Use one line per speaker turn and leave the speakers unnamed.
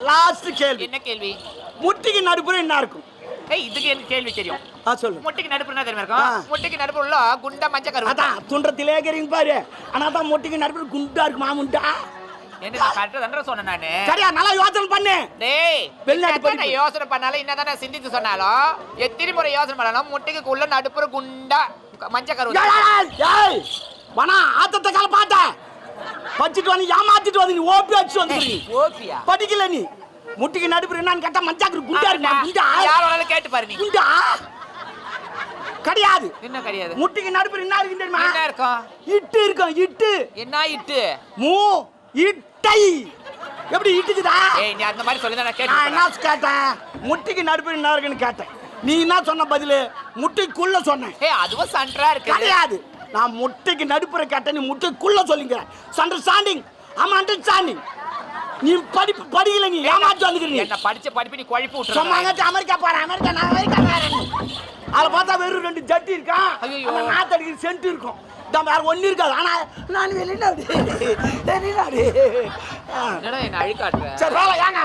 Last கேள்வி.
என்ன கேள்வி?
முட்டிக்கு நடுப்புற என்ன இருக்கும்?
ஏய் இதுக்கு எனக்கு கேள்வி தெரியும்.
ஆ சொல்லு.
முட்டைக்கு நடுப்பு என்ன தெரியுமா. இருக்கும்? முட்டைக்கு நடுப்பு உள்ள குண்ட மஞ்ச கரு
அதான் துன்றத்திலே இருக்கிறீங்க பாரு. ஆனா தான் முட்டிக்கு நடுப்புற குண்டா இருக்கு மாமுண்டா.
என்ன கரெக்டா தானே சொன்னேன் நானு?
சரியா நல்லா யோசனை பண்ணு.
டேய்
வெளிநாட்டு.
யோசனை பண்ணாலும் என்னதான் சிந்தித்து சொன்னாலும் எத்தனை முறை யோசனை பண்ணாலும் முட்டைக்குள்ள நடுப்புற குண்டா மஞ்ச கரு
ஏய், வனா ஆத்தத்தை கால படிச்சுட்டு வந்து ஏமாத்திட்டு வந்து நீ ஓபி அடிச்சு வந்துருக்கீங்க
ஓபியா
படிக்கல நீ. முட்டிக்கு நடுப்புற என்னன்னு கேட்டா மஞ்சாக்கு குண்டா இருக்குமா? குண்டா?
யாரோட கேட்டு பாரு நீ.
குண்டா? கிடையாது.
என்ன கிடையாது?
முட்டிக்கு நடுப்புற என்ன இருக்கு தெரியுமா?
என்ன இருக்கும்?
இட்டு இருக்கும் இட்டு.
என்ன இட்டு?
மூ இட்டை. எப்படி இட்டுக்குதா?
ஏய் நீ அந்த மாதிரி சொல்லி நான்
நான்
கேட்டு
என்ன கேட்டேன்? முட்டிக்கு நடுப்பு என்ன இருக்குன்னு கேட்டேன். நீ என்ன சொன்ன பதிலு? முட்டைக்குள்ள சொன்னேன்.
ஏய் அதுவும் சன்றா இருக்கு.
கிடையாது. நான் முட்டைக்கு நடுப்புற கேட்டேன் நீ முட்டைக்குள்ள சொல்லிங்க. அண்டர்ஸ்டாண்டிங் ஆமா அண்டர்ஸ்டாண்டிங் நீ படிப்பு படிக்கல நீ ஏமாத்து வந்துக்கிறீங்க
என்ன படிச்ச படிப்பு நீ குழப்பி
சொன்னாங்க
விட்டுறாங்க
அமெரிக்கா போறேன் அமெரிக்கா நான் அமெரிக்கா போறேன். அதில் பார்த்தா வெறும் ரெண்டு ஜட்டி இருக்கான்
ஐயையோ.
ஆனா நாத்தடிக்கிற சென்ட் இருக்கும். இதான் வேற ஒண்ணு இருக்காது. ஆனா நான் வெளிநாடு. வெளிநாடு.
என்ன அழுக்காட்டுற?
சரி வேலை ஏங்க.